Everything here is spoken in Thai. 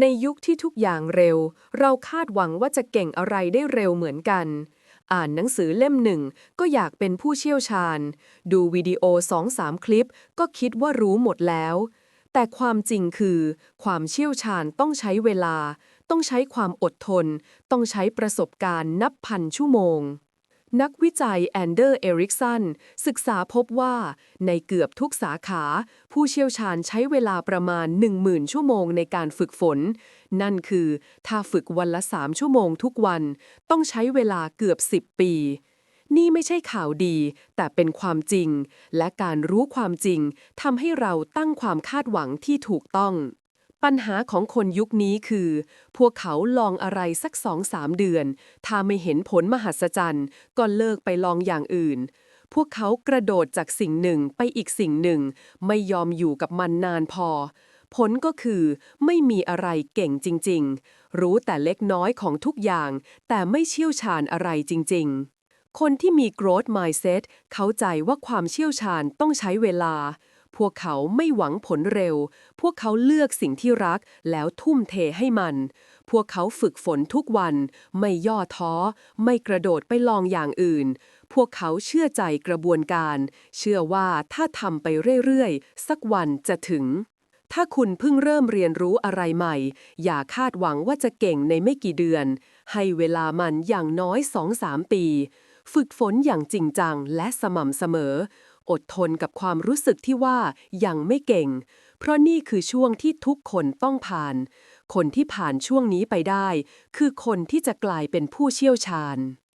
ในยุคที่ทุกอย่างเร็ว เราคาดหวังว่าจะเก่งอะไรได้เร็วเหมือนกัน อ่านหนังสือเล่มหนึ่งก็อยากเป็นผู้เชี่ยวชาญ ดูวิดีโอสองสามคลิป ก็คิดว่ารู้หมดแล้ว แต่ความจริงคือ ความเชี่ยวชาญต้องใช้เวลา ต้องใช้ความอดทน ต้องใช้ประสบการณ์นับพันชั่วโมง นักวิจัยแอนเดอร์ เอริกสัน ศึกษาพบว่า ในเกือบทุกสาขา ผู้เชี่ยวชาญใช้เวลาประมาณ 10,000 ชั่วโมงในการฝึกฝน นั่นคือ ถ้าฝึกวันละ 3 ชั่วโมงทุกวัน ต้องใช้เวลาเกือบ 10 ปี นี่ไม่ใช่ข่าวดี แต่เป็นความจริง และการรู้ความจริงทำให้เราตั้งความคาดหวังที่ถูกต้อง ปัญหาของคนยุคนี้คือ พวกเขาลองอะไรสักสองสามเดือน ถ้าไม่เห็นผลมหัศจรรย์ ก็เลิกไปลองอย่างอื่น พวกเขากระโดดจากสิ่งหนึ่งไปอีกสิ่งหนึ่ง ไม่ยอมอยู่กับมันนานพอ ผลก็คือ ไม่มีอะไรเก่งจริง ๆ รู้แต่เล็กน้อยของทุกอย่าง แต่ไม่เชี่ยวชาญอะไรจริง ๆ คนที่มี growth mindset เข้าใจว่าความเชี่ยวชาญต้องใช้เวลา พวกเขาไม่หวังผลเร็ว พวกเขาเลือกสิ่งที่รักแล้วทุ่มเทให้มัน พวกเขาฝึกฝนทุกวัน ไม่ย่อท้อ ไม่กระโดดไปลองอย่างอื่น พวกเขาเชื่อใจกระบวนการ เชื่อว่าถ้าทำไปเรื่อยๆ สักวันจะถึงถ้าคุณเพิ่งเริ่มเรียนรู้อะไรใหม่ อย่าคาดหวังว่าจะเก่งในไม่กี่เดือน ให้เวลามันอย่างน้อย 2-3 ปี ฝึกฝนอย่างจริงจังและสม่ำเสมอ อดทนกับความรู้สึกที่ว่ายังไม่เก่ง เพราะนี่คือช่วงที่ทุกคนต้องผ่าน คนที่ผ่านช่วงนี้ไปได้ คือคนที่จะกลายเป็นผู้เชี่ยวชาญ